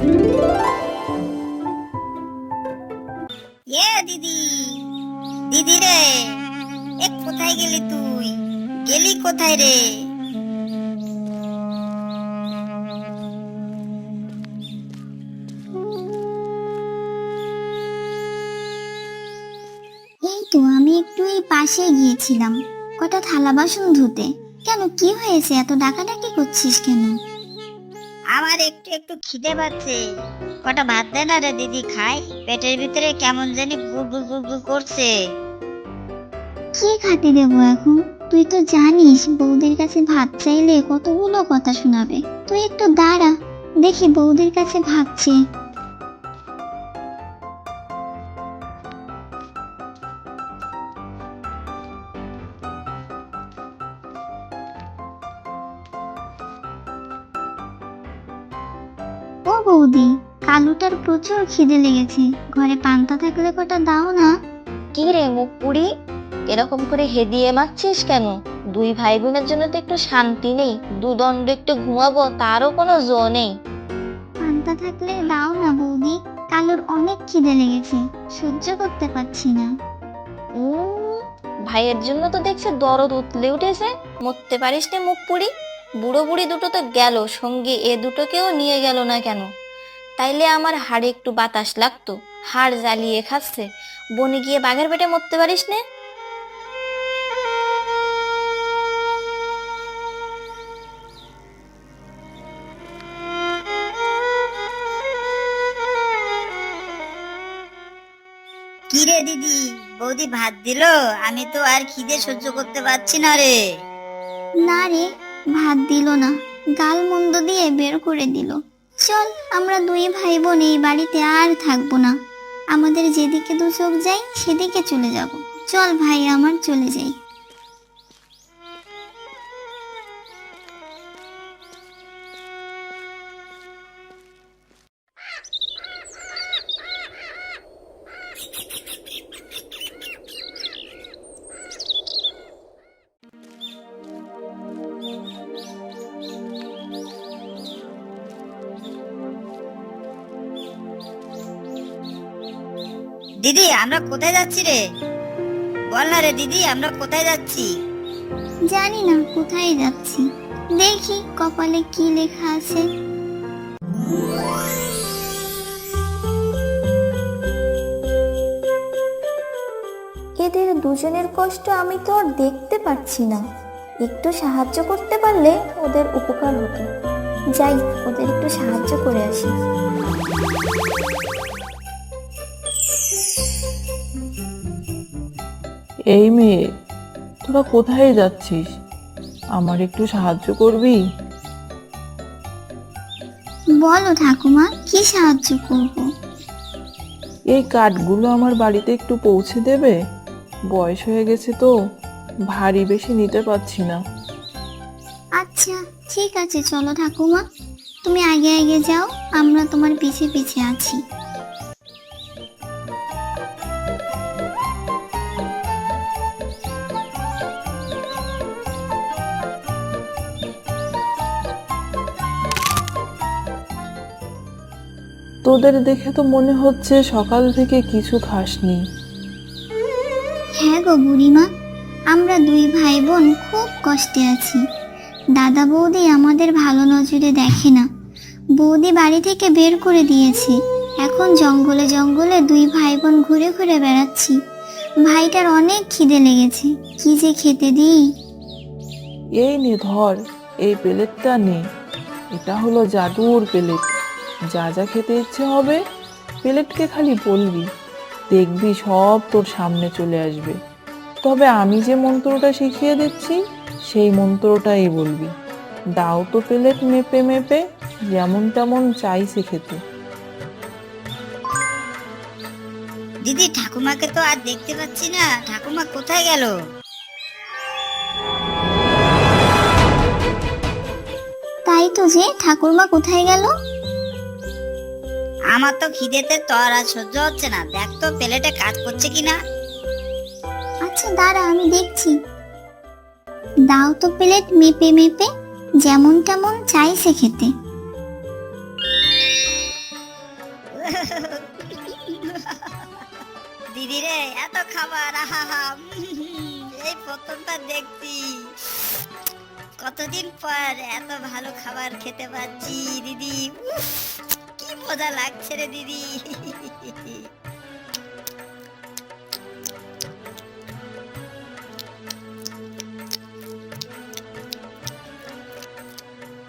এ দিদি দিদি রে, এ কোথায় গেলি তুই? গেলি কোথায় রে? এই তো, আমি একটু এই পাশে গিয়েছিলাম, কটা থালা বাসন ধুতে। কেন, কি হয়েছে? এত ডাকাডাকি করছিস কেন? একটু একটু খিদে পাচ্ছে। কটা ভাত দে না রে দিদি খাই পেটের ভিতরে কেমন জানি গুড় গুড় করছে। কি খাতে দেবো এখন? তুই তো জানিস বৌদির কাছে ভাত চাইলে কতগুলো কথা শোনাবে। তুই একটু দাঁড়া, দেখি বৌদির কাছে ভাবছে বৌদি কালুটার প্রচুর খিদে লেগেছে। ঘরে পান্তা থাকলে কটা দাও না? কি রে মুখ পুরি এরকম করে হেদিয়ে মারছিস কেন? দুই ভাই বোনের জন্য তো একটু শান্তি নেই দুদণ্ড একটু ঘুমাবো তারও কোনো জো নেই। পান্তা থাকলে দাও না বৌদি কালুর অনেক খিদে লেগেছে সহ্য করতে পারছি না। ভাইয়ের জন্য তো দেখছে দরদ উতলে উঠেছে মরতে পারিস নে মুখ পুরি বুড়ো বুড়ি দুটো তো গেল সঙ্গে এ দুটোকেও নিয়ে গেল না কেন? তাইলে আমার হাড়ে একটু বাতাস লাগতো হাড় জ্বালিয়ে খাচ্ছে। বনে গিয়ে বাঘের পেটে মরতে পারিস নে। কি রে দিদি? বৌদি ভাত দিল? আমি তো আর খিদে সহ্য করতে পারছি না রে। না রে ভাত দিল না গাল মন্দ দিয়ে বের করে দিল। চল, আমরা দুই ভাই বোন এই বাড়িতে আর থাকব না। আমাদের যেদিকে দু চোখ যাই সেদিকে চলে যাব। চল ভাই, আমার চলে যাই। দিদি আমরা কোথায় যাচ্ছি রে? বল না রে দিদি আমরা কোথায় যাচ্ছি? জানি না কোথায় যাচ্ছি। দেখি কপালে কি লেখা আছে। এদের দুজনের কষ্ট আমি তো আর দেখতে পাচ্ছি না। একটু সাহায্য করতে পারলে ওদের উপকার হতো। যাই ওদের একটু সাহায্য করে আসি। এই মেয়ে তোরা কোথায় যাচ্ছিস? আমার একটু সাহায্য করবি? বলো ঠাকুমা কি সাহায্য করব? এই কাঠগুলো আমার বাড়িতে একটু পৌঁছে দেবে? বয়স হয়ে গেছে তো ভারী বেশি নিতে পারছি না। আচ্ছা ঠিক আছে চলো ঠাকুমা। তুমি আগে আগে যাও আমরা তোমার পিছে পিছে আছি। তোদের দেখে তো মনে হচ্ছে সকাল থেকে কিছু খাসনি। হ্যাঁ গো বুড়িমা আমরা দুই ভাই বোন খুব কষ্টে আছি। দাদা বৌদি আমাদের ভালো নজরে দেখে না। বৌদি বাড়ি থেকে বের করে দিয়েছে। এখন জঙ্গলে জঙ্গলে দুই ভাই বোন ঘুরে ঘুরে বেড়াচ্ছি। ভাইটার অনেক খিদে লেগেছে কি যে খেতে দিই? এই নে ধর এই প্লেটটা নে। এটা হলো জাদুর প্লেট। যা যা খেতে ইচ্ছে হবে প্লেটকে খালি বলবি। দেখবি সব তোর সামনে চলে আসবে। তবে আমি যে মন্ত্রটা শিখিয়ে দিচ্ছি সেই মন্ত্রটাই বলবি। দাও তো প্লেট মেপে মেপে যেমন তেমন চাইছে খেতে। দিদি ঠাকুমাকে তো আর দেখতে পাচ্ছি না। ঠাকুমা কোথায় গেল? তাই তো যে ঠাকুরমা কোথায় গেল? আমার তো খিদেতে তর আর সহ্য হচ্ছে না। দেখ তো প্লেটে কাজ করছে কিনা? আচ্ছা দাঁড়া আমি দেখছি। দাও তো প্লেট মেপে মেপে যেমন তেমন চাইছে খেতে দিদি রে এত খাবার আহা এই প্রথমটা দেখছি। কতদিন পর এত ভালো খাবার খেতে পাচ্ছি দিদি। কি মজা লাগছে রে দিদি।